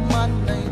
man. Name.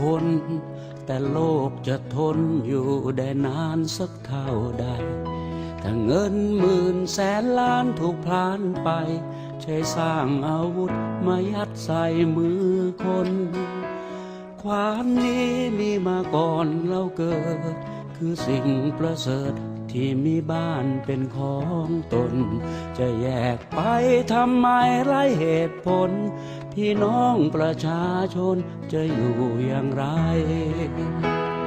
คน แต่โลกจะทนอยู่ได้นานสักเท่าใด ถ้าเงินหมื่นแสนล้านถูกพลานไป ใช้สร้างอาวุธมายัดใส่มือคน ความนี้มีมาก่อนเราเกิด คือสิ่งประเสริฐที่มีบ้านเป็นของตน จะแยกไปทำไมไรเหตุผล พี่น้องประชาชนจะอยู่อย่างไร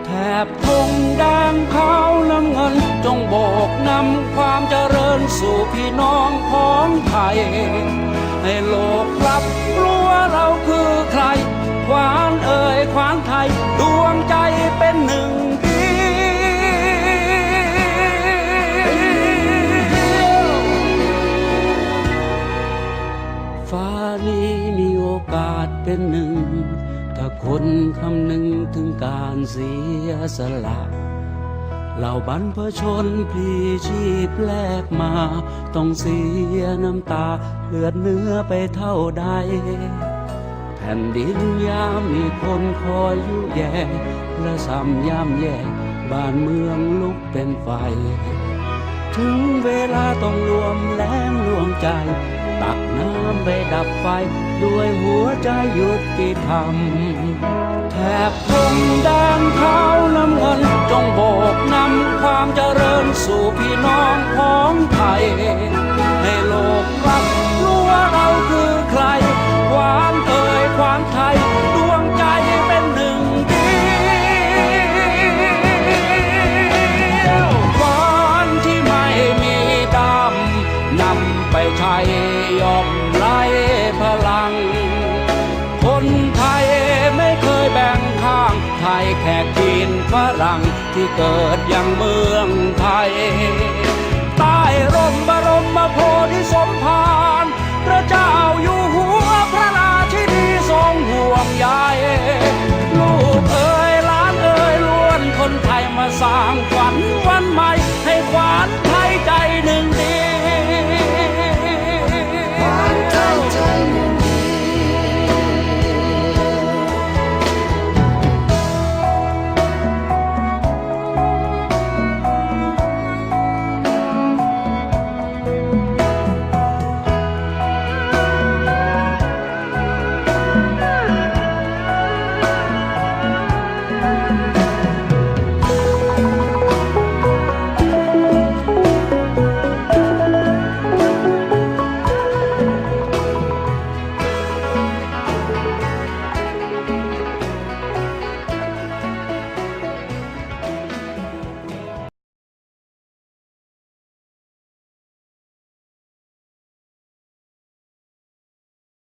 แถบทงแางขาวน้ำเงิน จงบอกนำความเจริญสู่พี่น้องของไทย ให้โลกรับรู้ว่าเราคือใคร ขวานเอ่ยขวานไทย ดวงใจเป็นหนึ่ง ละเหล่าบรรพชนพลีชีพแลกมา ต้องเสียน้ำตาเลือดเนื้อไปเท่าใด แผ่นดินยามมีคนคอยยุแย่และซ้ำยามแย่บ้านเมืองลุกเป็นไฟ ถึงเวลาต้องรวมแรงรวมใจ ตักน้ำไปดับไฟ ด้วยหัวใจหยุดกิธรรมแถบธงแดนขาวน้ำเงิน จงโบกนำความเจริญสู่พี่น้องของไทยให้โลกรับรู้ว่าเราคือใครควานเอ่ยควานไทยดวงใจเป็นหนึ่งเดียวควานที่ไม่มีดำนำไปใช้ ที่เกิดอย่างเมืองไทย ใต้ร่มบรมโพธิสมภาร